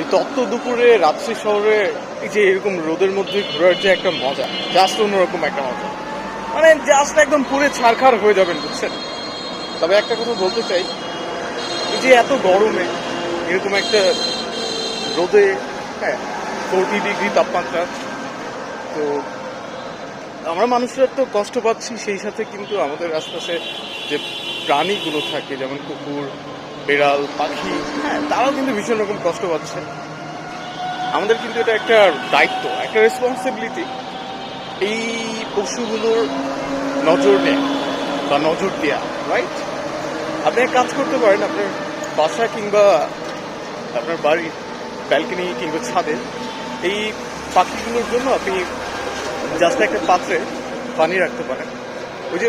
এই তত্ত্ব দুপুরে রাত্রি শহরে এই যে এরকম রোদের মধ্যে ঘোরার যে একটা মজা জাস্ট অন্যরকম একটা মজা। মানে জাস্ট একদম পুরে ছাড়খাড় হয়ে যাবেন, বুঝছেন? তবে একটা কথা বলতে চাই, এই যে এত গরমে এরকম একটা রোদে হ্যাঁ ফোরটি ডিগ্রি তাপমাত্রা, তো আমরা মানুষরা তো কষ্ট পাচ্ছি, সেই সাথে কিন্তু আমাদের আশপাশে যে প্রাণীগুলো থাকে, যেমন কুকুর বেড়াল, পাখি হ্যাঁ তারাও কিন্তু ভীষণ রকম কষ্ট পাচ্ছে। আমাদের কিন্তু এটা একটা দায়িত্ব, একটা রেসপন্সিবিলিটি এই পশুগুলোর নজর নেয়া বা নজর দেওয়া রাইট আপনি এক কাজ করতে পারেন, আপনার বাসা কিংবা আপনার বাড়ির ব্যালকনি কিংবা ছাদে, এই পাখিগুলোর জন্য আপনি জাস্ট একটা পাত্রে পানি রাখতে পারেন। ওই যে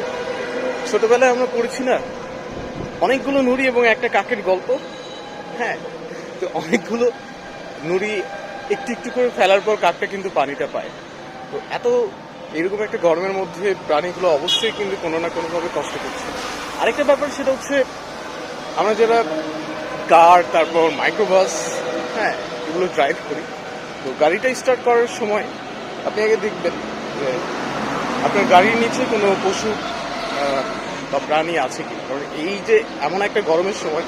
ছোটবেলায় আমরা পড়েছি না অনেকগুলো নুড়ি এবং একটা কাকের গল্প। হ্যাঁ তো অনেকগুলো নুড়ি একটু একটু করে ফেলার পর কাকটা কিন্তু পানিটা পায়। তো এত এরকম একটা গরমের মধ্যে প্রাণীগুলো অবশ্যই কিন্তু কোনো না কোনোভাবে কষ্ট করছে। আরেকটা ব্যাপার সেটা হচ্ছে, আমরা যারা কার, তারপর মাইক্রোবাস হ্যাঁ এগুলো ড্রাইভ করি, তো গাড়িটা স্টার্ট করার সময় আপনি আগে দেখবেন যে আপনার গাড়ির নিচে কোনো পশু বা প্রাণী আছে কি? কারণ এই যে এমন একটা গরমের সময়,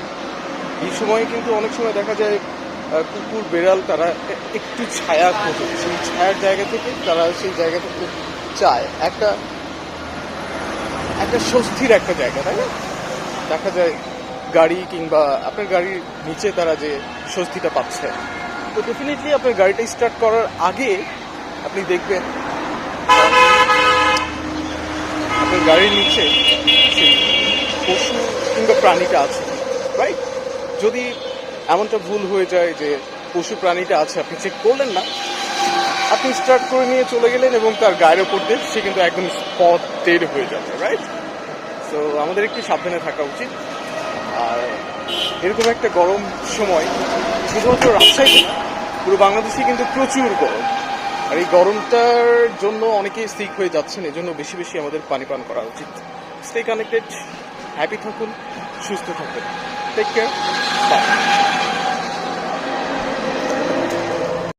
এই সময় কিন্তু অনেক সময় দেখা যায় কুকুর, বেড়াল তারা একটু ছায়া খোঁজে। সেই ছায়ার জায়গা থেকে তারা সেই জায়গা থেকে চায়। একটা একটা স্বস্তির একটা জায়গা, তাই না? দেখা যায় গাড়ি কিংবা আপনার গাড়ির নিচে তারা যে স্বস্তিটা পাচ্ছে। তো ডেফিনেটলি আপনার গাড়িটা স্টার্ট করার আগে আপনি দেখবেন, আপনার গাড়ির নিচে কিংবা প্রাণীটা আছে রাইট যদি এমনটা ভুল হয়ে যায় যে পশু প্রাণীটা আছে, আপনি চেক করলেন না। আপনি স্টার্ট করে নিয়ে চলে গেলেন এবং তার গায়ের ওপর দিয়ে সে কিন্তু একদম স্পট ডেড হয়ে যাবে রাইট তো আমাদের একটু সাবধানে থাকা উচিত। আর এরকম একটা গরম সময়, শুধুমাত্র রাজশাহী পুরো বাংলাদেশে কিন্তু প্রচুর গরম। আর এই গরমটার জন্য অনেকেই সিক হয়ে যাচ্ছেন, এজন্য বেশি বেশি আমাদের পানি পান করা উচিত। স্টে কানেক্টেড হ্যাপি থাকুন সুস্থ থাকুন। Take care bye